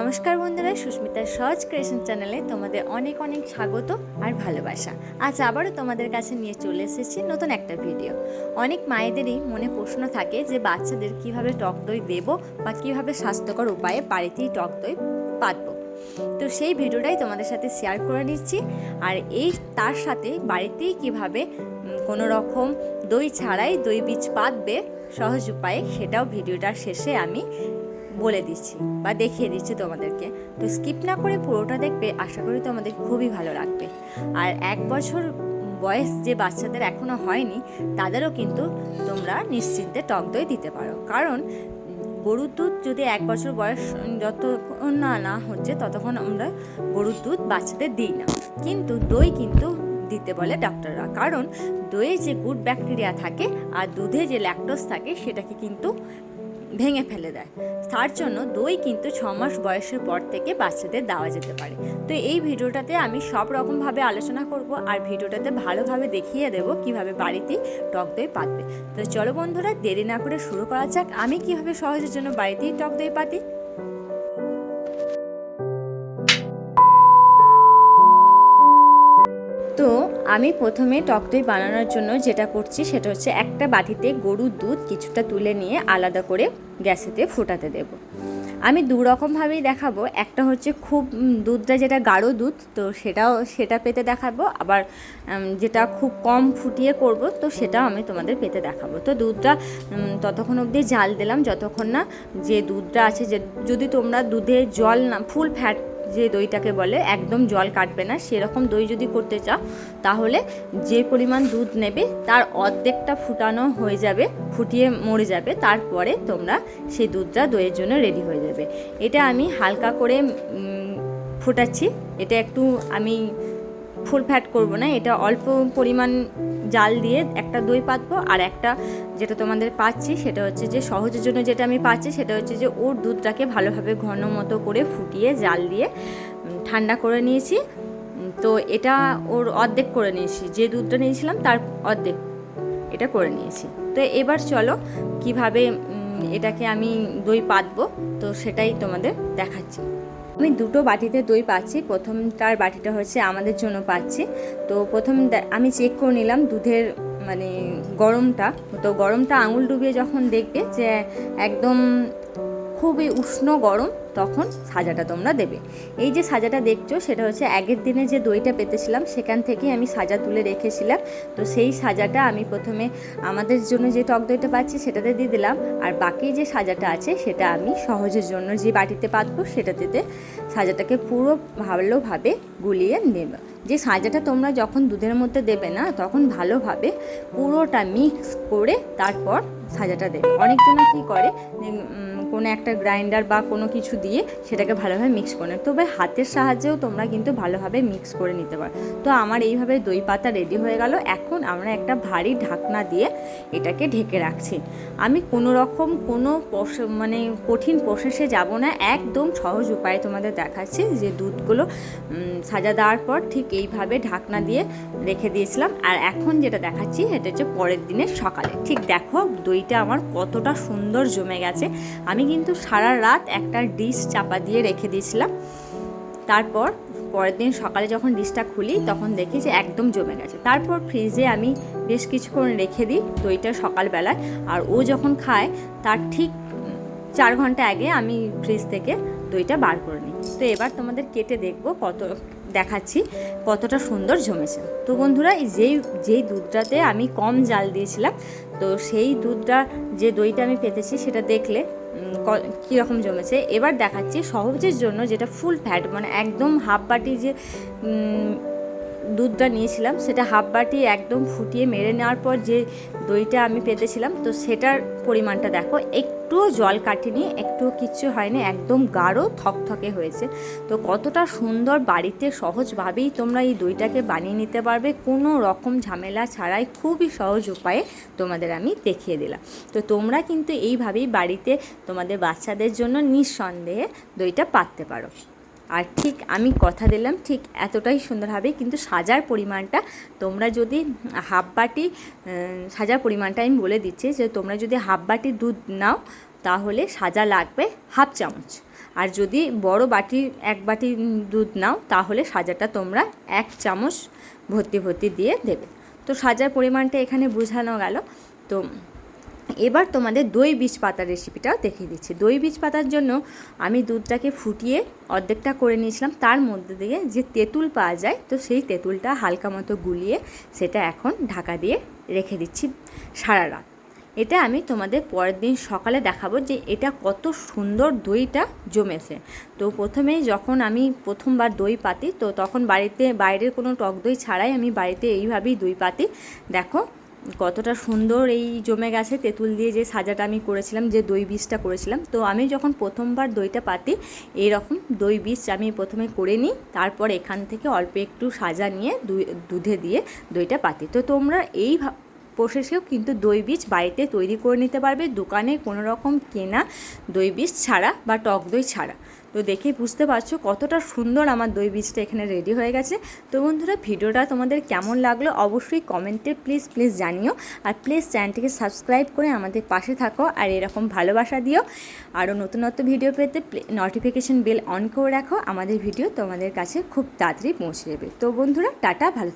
নমস্কার বন্ধুরা, সুস্মিতার সহজ ক্রিয়েশন চ্যানেলে তোমাদের অনেক অনেক স্বাগত আর ভালোবাসা। আজ আবারও তোমাদের কাছে নিয়ে চলে এসেছি নতুন একটা ভিডিও অনেক মায়েদেরই মনে প্রশ্ন থাকে যে, বাচ্চাদের কীভাবে টক দই দেবো বা কীভাবে স্বাস্থ্যকর উপায়ে বাড়িতেই টক দই পাতবো? তো সেই ভিডিওটাই তোমাদের সাথে শেয়ার করে নিচ্ছি। আর এই তার সাথে বাড়িতেই কীভাবে কোনো রকম দই ছাড়াই দই বীজ পাতবে সহজ উপায়ে সেটাও ভিডিওটার শেষে আমি বলে দিচ্ছি বা দেখিয়ে দিচ্ছি তোমাদেরকে। তো স্কিপ না করে পুরোটা দেখবে, আশা করি তোমাদের খুবই ভালো লাগবে। আর এক বছর বয়স যে বাচ্চাদের এখনও হয়নি, তাদেরও কিন্তু তোমরা নিশ্চিন্তে টক দই দিতে পারো। কারণ গরুর দুধ যদি এক বছর বয়স যতক্ষণ না না হচ্ছে, ততক্ষণ আমরা গরুর দুধ বাচ্চাদের দিই না। কিন্তু দই কিন্তু দিতে বলে ডাক্তাররা। কারণ দইয়ে যে গুড ব্যাকটেরিয়া থাকে আর দুধে যে ল্যাকটোস থাকে, সেটাকে কিন্তু ভেঙে ফেলে দেয়। তার জন্য দই কিন্তু ছ মাস বয়সের পর থেকে বাচ্চাদের দেওয়া যেতে পারে। তো এই ভিডিওটাতে আমি সব রকমভাবে আলোচনা করব আর ভিডিওটাতে ভালোভাবে দেখিয়ে দেব কীভাবে বাড়িতে টক দই পাতবে। তো চলো বন্ধুরা, দেরি না করে শুরু করা যাক। আমি কীভাবে সহজের জন্য বাড়িতেই টক দই পাতি? তো আমি প্রথমে টক দই বানানোর জন্য যেটা করছি সেটা হচ্ছে একটা বাটিতে গরুর দুধ কিছুটা তুলে নিয়ে আলাদা করে গ্যাসেতে ফোটাতে দেব। আমি দু রকমভাবেই দেখাবো। একটা হচ্ছে খুব দুধটা যেটা গাঢ় দুধ, তো সেটাও, সেটা পেতে দেখাবো। আবার যেটা খুব কম ফুটিয়ে করব, তো সেটাও আমি তোমাদের পেতে দেখাবো। তো দুধটা ততক্ষণ অবধি জাল দিলাম। যতক্ষণ না যে দুধটা আছে, যে যদি তোমরা দুধে জল না, ফুল ফ্যাট যে দইটাকে বলে, একদম জল কাটবে না, সেরকম দই যদি করতে চাও, তাহলে যে পরিমাণ দুধ নেবে, তার অর্ধেকটা ফুটানো হয়ে যাবে, ফুটিয়ে মরে যাবে, তারপরে তোমরা সেই দুধটা দইয়ের জন্য রেডি হয়ে যাবে। এটা আমি হালকা করে ফুটাচ্ছি। এটা একটু আমি ফুল ফ্যাট করব না, এটা অল্প পরিমাণ জাল দিয়ে একটা দই পাতবো। আর একটা যেটা তোমাদের পাচ্ছি, সেটা হচ্ছে যে সহজের জন্য যেটা আমি পাচ্ছি, সেটা হচ্ছে যে ওর দুধটাকে ভালোভাবে ঘন মতো করে ফুটিয়ে জাল দিয়ে ঠান্ডা করে নিয়েছি। তো এটা ওর অর্ধেক করে নিয়েছি। যে দুধটা নিয়েছিলাম, তার অর্ধেক এটা করে নিয়েছি। তো এবার চলো কীভাবে এটাকে আমি দই পাতবো, তো সেটাই তোমাদের দেখাচ্ছি। আমি দুটো বাটিতে দই পাচ্ছি। প্রথমটার বাটিটা হচ্ছে আমাদের জন্য পাচ্ছি। তো প্রথম আমি চেক করে নিলাম দুধের মানে গরমটা। তো গরমটা আঙুল ডুবিয়ে যখন দেখবে যে একদম খুবই উষ্ণ গরম, তখন সাজাটা তোমরা দেবে। এই যে সাজাটা দেখছ, সেটা হচ্ছে আগের দিনে যে দইটা পেতেছিলাম, সেখান থেকে আমি সাজা তুলে রেখেছিলাম। তো সেই সাজাটা আমি প্রথমে আমাদের জন্য যে টক দইটা পাচ্ছি, সেটাতে দিয়ে দিলাম। আর বাকি যে সাজাটা আছে, সেটা আমি সহজের জন্য যে বাটিতে পাতবো সেটাতে সাজাটাকে পুরো ভালোভাবে গুলিয়ে নেব। যে সাজাটা তোমরা যখন দুধের মধ্যে দেবে না, তখন ভালোভাবে পুরোটা মিক্স করে তারপর সাজাটা দেবে। অনেকজনে কী করে কোনো একটা গ্রাইন্ডার বা কোনো কিছু দিয়ে সেটাকে ভালোভাবে মিক্স করে নেয়। তবে হাতের সাহায্যেও তোমরা কিন্তু ভালোভাবে মিক্স করে নিতে পারো। তো আমার এইভাবে দই পাতা রেডি হয়ে গেল। এখন আমরা একটা ভারী ঢাকনা দিয়ে এটাকে ঢেকে রাখছি। আমি কোনো রকম কোনো মানে কঠিন প্রসেসে যাব না। একদম সহজ উপায়ে তোমাদের দেখাচ্ছি যে, দুধগুলো সাজা দেওয়ার পর ঠিক এইভাবে ঢাকনা দিয়ে রেখে দিয়েছিলাম। আর এখন যেটা দেখাচ্ছি, সেটা হচ্ছে পরের দিনের সকালে। ঠিক দেখো দইটা আমার কতটা সুন্দর জমে গেছে। আমি কিন্তু সারা রাত একটা ডিশ চাপা দিয়ে রেখে দিয়েছিলাম। তারপর পরের দিন সকালে যখন ডিশটা খুলি, তখন দেখি যে একদম জমে গেছে। তারপর ফ্রিজে আমি বেশ কিছুক্ষণ রেখে দিই দইটা সকালবেলায়। আর ও যখন খায়, তার ঠিক চার ঘণ্টা আগে আমি ফ্রিজ থেকে দইটা বার করে নিই। তো এবার তোমাদের কেটে দেখব কত দেখাচ্ছি কতটা সুন্দর জমেছে। তো বন্ধুরা যেই যেই দুধটাতে আমি কম জাল দিয়েছিলাম, তো সেই দুধটা যে দইটা আমি পেতেছি সেটা দেখলে কীরকম জমেছে। এবার দেখাচ্ছি সহজের জন্য যেটা ফুল ফ্যাট মানে একদম হাফ বাটি যে দুধটা নিয়েছিলাম, সেটা হাফ বাটি একদম ফুটিয়ে মেরে নেওয়ার পর যে দইটা আমি পেতেছিলাম, তো সেটার পরিমাণটা দেখো, একটুও জল কাটেনি, একটুও কিচ্ছু হয়নি, একদম গাঢ় থকথকে হয়েছে। তো কতটা সুন্দর বাড়িতে সহজভাবেই তোমরা এই দইটাকে বানিয়ে নিতে পারবে, কোনো রকম ঝামেলা ছাড়াই খুবই সহজ উপায়ে তোমাদের আমি দেখিয়ে দিলাম। তো তোমরা কিন্তু এইভাবেই বাড়িতে তোমাদের বাচ্চাদের জন্য নিঃসন্দেহে দইটা পাততে পারো। আর ঠিক আমি কথা দিলাম, ঠিক এতটাই সুন্দর হবে কিন্তু সাজার পরিমাণটা তোমরা যদি হাফ বাটি সাজার পরিমাণটা আমি বলে দিচ্ছি যে তোমরা যদি হাফ বাটি দুধ নাও তাহলে সাজা লাগবে হাফ চামচ। আর যদি বড় বাটি, এক বাটি দুধ নাও তাহলে সাজাটা তোমরা এক চামচ ভর্তি ভর্তি দিয়ে দেবে। তো সাজার পরিমাণটা এখানে বোঝানো গেল। তো এবার তোমাদের দই বীজ পাতার রেসিপিটাও দেখিয়ে দিচ্ছি। দই বীজ পাতার জন্য আমি দুধটাকে ফুটিয়ে অর্ধেকটা করে নিয়েছিলাম। তার মধ্যে দিয়ে যে তেঁতুল পাওয়া যায়, তো সেই তেঁতুলটা হালকা মতো গুলিয়ে সেটা এখন ঢাকা দিয়ে রেখে দিচ্ছি সারা রাত। এটা আমি তোমাদের পরের দিন সকালে দেখাবো যে এটা কত সুন্দর দইটা জমেছে। তো প্রথমেই যখন আমি প্রথমবার দই পাতি, তো তখন বাড়িতে, বাইরের কোনো টক দই ছাড়াই আমি বাড়িতে এইভাবেই দই পাতি। দেখো কতটা সুন্দর এই জমে গেছে, তেঁতুল দিয়ে যে সাজাটা আমি করেছিলাম, যে দই বীজটা করেছিলাম। তো আমি যখন প্রথমবার দইটা পাতি, এইরকম দই বীজ আমি প্রথমে করে নিই, তারপর এখান থেকে অল্প একটু সাজা নিয়ে দুধে দিয়ে দইটা পাতি। তো তোমরা এই প্রসেসেও কিন্তু দই বীজ বাড়িতে তৈরি করে নিতে পারবে, দোকানে কোনো রকম কেনা দই বীজ ছাড়া বা টক দই ছাড়া। তো দেখে বুঝতে পারছ কতটা সুন্দর আমার দই বীজটা এখানে রেডি হয়ে গেছে। তো বন্ধুরা, ভিডিওটা তোমাদের কেমন লাগল অবশ্যই কমেন্টে প্লিজ প্লিজ জানিও। আর প্লিজ চ্যানেলটিকে সাবস্ক্রাইব করে আমাদের পাশে থাকো আর এরকম ভালোবাসা দিও। আরও নতুন নতুন ভিডিও পেতে নোটিফিকেশন বেল অন করে রাখো। আমাদের ভিডিও তোমাদের কাছে খুব তাড়াতাড়ি পৌঁছে যাবে। তো বন্ধুরা, টাটা, ভালো।